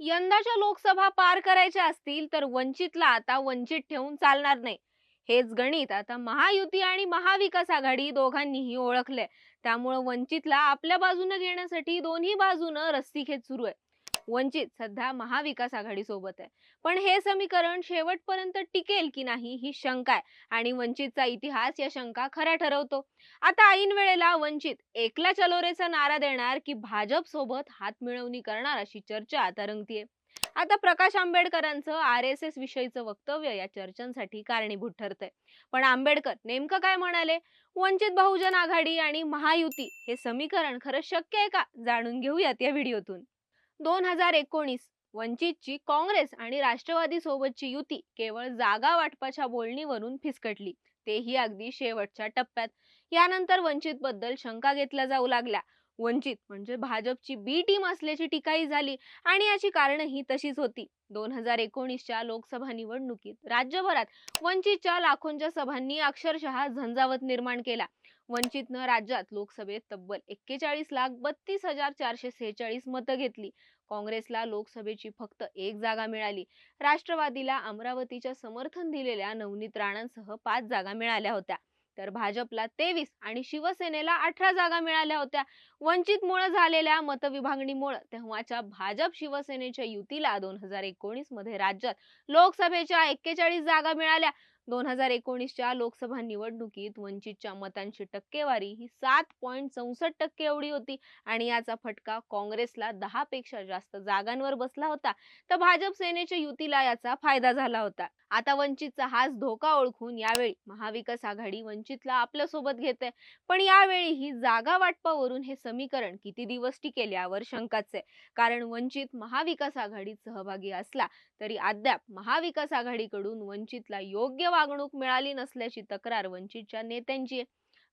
यंदाच्या लोकसभा पार करायच्या असतील तर वंचितला आता वंचित ठेवून चालणार नाही. हेच गणित. आता महायुती आणि महाविकास आघाडी दोघांनीही ओळखले त्यामुळं वंचितला आपल्या बाजूने घेण्यासाठी दोन्ही बाजूनं रस्सीखेच सुरू आहे. वंचित सध्या महाविकास आघाडी सोबत आहे. पण हे समीकरण शेवटपर्यंत टिकेल की नाही ही शंका आहे. आणि वंचितचा इतिहास या शंका खऱ्या ठरवतो. आता ऐन वेळेला वंचित एकला चलोरेचा नारा देणार की भाजप सोबत हात मिळवणी करणार अशी चर्चा आता रंगतीये आता प्रकाश आंबेडकरांचं आर एस एस विषयीचं वक्तव्य या चर्चांसाठी कारणीभूत ठरतंय. पण आंबेडकर नेमकं काय म्हणाले? वंचित बहुजन आघाडी आणि महायुती हे समीकरण खरं शक्य आहे का? जाणून घेऊयात या व्हिडिओतून. दोन हजार एकोणीस वंचितची काँग्रेस आणि राष्ट्रवादी सोबतची युती केवळ जागा वाटपाच्या बोलणीवरून फिसकटली. तेही अगदी शेवटच्या टप्प्यात. यानंतर वंचित बद्दल शंका घेतल्या जाऊ लागल्या. वंचित म्हणजे भाजपची बी टीम असल्याची टीकाही झाली आणि याची कारणंही तशीच होती. दोन हजार एकोणीसच्या लोकसभा निवडणुकीत राज्यभरात वंचितच्या लाखोंच्या सभांनी अक्षरशः झंझावत निर्माण केला. वंचितनं राज्यात लोकसभेत तब्बल एक्केचाळीस लाख बत्तीस हजार चारशे सेहेचाळीस मतं घेतली. काँग्रेसला लोकसभेची फक्त एक जागा मिळाली. राष्ट्रवादीला अमरावतीच्या समर्थन दिलेल्या नवनीत राणांसह पाच जागा मिळाल्या होत्या. तर भाजपला तेवीस आणि शिवसेनेला अठरा जागा मिळाल्या होत्या. वंचितमुळे झालेल्या मतविभागणीमुळे तेव्हाच्या भाजप शिवसेनेच्या युतीला दोन हजार एकोणीसमध्ये राज्यात लोकसभेच्या एक्केचाळीस जागा मिळाल्या. दोन हजार एकोणीसच्या लोकसभा निवडणुकीत वंचितच्या मतांची टक्केवारी ही सात पॉईंट चौसष्ट टक्के एवढी होती आणि याचा फटका काँग्रेसला दहा पेक्षा जास्त जागांवर बसला होता. तर भाजप सेनेच्या युतीला याचा फायदा झाला होता. आता वंचितचा हाच धोका ओळखून यावेळी महाविकास आघाडी वंचितला आपल्यासोबत घेते पण यावेळी ही जागा वाटपावरून हे समीकरण किती दिवस टिकेल यावर शंकाच आहे कारण वंचित महाविकास आघाडीत सहभागी असला तरी अद्याप महाविकास आघाडीकडून वंचितला योग्य वागणूक मिळाली नसल्याची तक्रार वंचितच्या नेत्यांची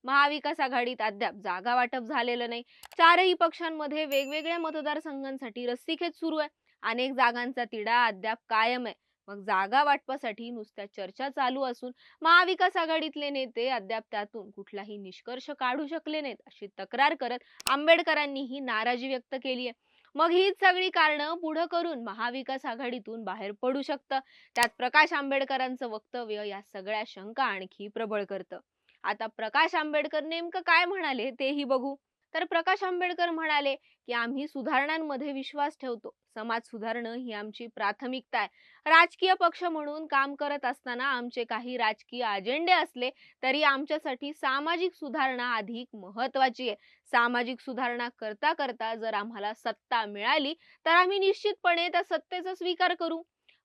महाविकास आघाडीत अद्याप जागा वाटप झालेलं नाही. चारही पक्षांमध्ये वेगवेगळ्या मतदारसंघांसाठी रस्सीखेच सुरू आहे. अनेक जागांचा तिढा अद्याप कायम आहे. मग जागा वाटपासाठी नुसत्या चर्चा चालू असून महाविकास आघाडीतले नेते अद्याप त्यातून कुठलाही निष्कर्ष काढू शकले नाहीत अशी तक्रार करत आंबेडकरांनी ही नाराजी व्यक्त केली आहे. मग हीच सगळी कारणं पुढं करून महाविकास आघाडीतून बाहेर पडू शकतं. त्यात प्रकाश आंबेडकरांचं वक्तव्य या सगळ्या शंका आणखी प्रबळ करतं. आता प्रकाश आंबेडकर नेमकं काय म्हणाले तेही बघू. तर प्रकाश आंबेडकर म्हणाले की आम्ही सुधारणांमध्ये विश्वास ठेवतो. समाज सुधारणं ही आमची प्राथमिकता आहे. राजकीय पक्ष म्हणून काम करत असताना आमचे काही राजकीय अजेंडे असले तरी आमच्यासाठी सामाजिक सुधारणा अधिक महत्वाची आहे. सामाजिक सुधारणा करता करता जर आम्हाला सत्ता मिळाली तर आम्ही निश्चितपणे त्या सत्तेचा स्वीकार करू.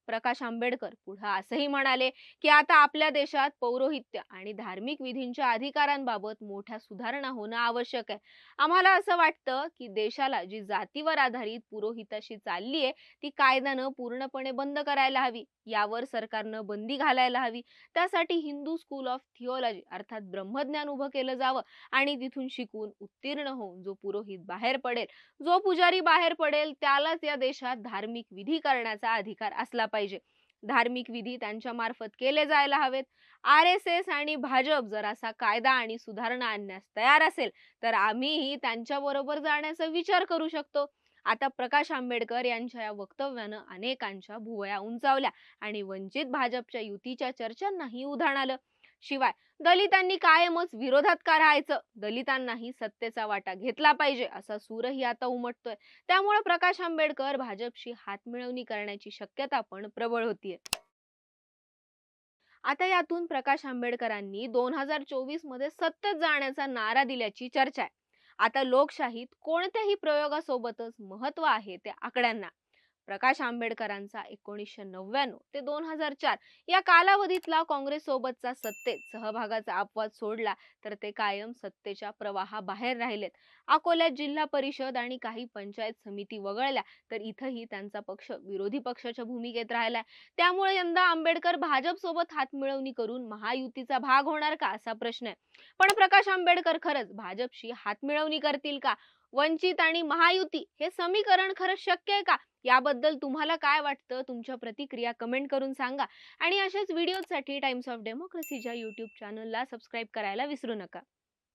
प्रकाश आंबेडकर पुढे असंही म्हणाले की आता आपल्या देशात पौरोहित्य आणि धार्मिक विधींच्या अधिकारांबाबत मोठ्या सुधारणा होणं आवश्यक आहे. आम्हाला असं वाटतं की देशाला जी जातीवर आधारित पुरोहिताशी चालली आहे ती कायद्यानं पूर्णपणे बंद करायला हवी यावर सरकारनं बंदी घालायला हवी. त्यासाठी हिंदू स्कूल ऑफ थिओलॉजी अर्थात ब्रह्मज्ञान उभं केलं जावं आणि तिथून शिकून उत्तीर्ण होऊन जो पुरोहित बाहेर पडेल जो पुजारी बाहेर पडेल त्यालाच या देशात धार्मिक विधी करण्याचा अधिकार असला पाहिजे. पाहिजे. धार्मिक विधी त्यांच्या मार्फत केले जायला हवेत. आर एस एस आणि भाजप जर असा कायदा आणि सुधारणा आणण्यास तयार असेल तर आम्हीही त्यांच्या बरोबर जाण्याचा विचार करू शकतो. आता प्रकाश आंबेडकर यांच्या या वक्तव्यानं अनेकांच्या भुवया उंचावल्या आणि वंचित भाजपच्या युतीच्या चर्चांनाही उधाण आलं. शिवाय दलितांनी कायमच विरोधात का राहायचं? दलितांनाही सत्तेचा वाटा घेतला पाहिजे असा सूरही आता उमटतोय. त्यामुळे प्रकाश आंबेडकर भाजपशी हातमिळवणी करण्याची शक्यता पण प्रबळ होतीये. आता यातून प्रकाश आंबेडकरांनी दोन हजार चोवीसमध्ये सत्तेत जाण्याचा नारा दिल्याची चर्चा आहे. आता लोकशाहीत कोणत्याही प्रयोगासोबतच महत्त्व आहे त्या आकड्यांना. प्रकाश आंबेडकरांचा एकोणीसशे नव्याण्णव ते दोन हजार चार या कालावधीतला काँग्रेस सोबतचा सत्तेत सहभागाचा अपवाद सोडला तर ते कायम सत्तेच्या प्रवाहाबाहेर राहिलेत. अकोल्यात जिल्हा परिषद आणि काही पंचायत समिती वगळल्या तर इथंही त्यांचा पक्ष विरोधी पक्षाच्या भूमिकेत राहिलाय. त्यामुळे यंदा आंबेडकर भाजप सोबत हातमिळवणी करून महायुतीचा भाग होणार का असा प्रश्न आहे. पण प्रकाश आंबेडकर खरंच भाजपशी हातमिळवणी करतील का? वंचित आणि महायुती हे समीकरण खरंच शक्य आहे का? याबद्दल तुम्हाला काय वाटतं? तुमच्या प्रतिक्रिया कमेंट करून सांगा आणि अशाच व्हिडिओसाठी टाइम्स ऑफ डेमोक्रेसीच्या युट्यूब चॅनलला सबस्क्राईब करायला विसरू नका.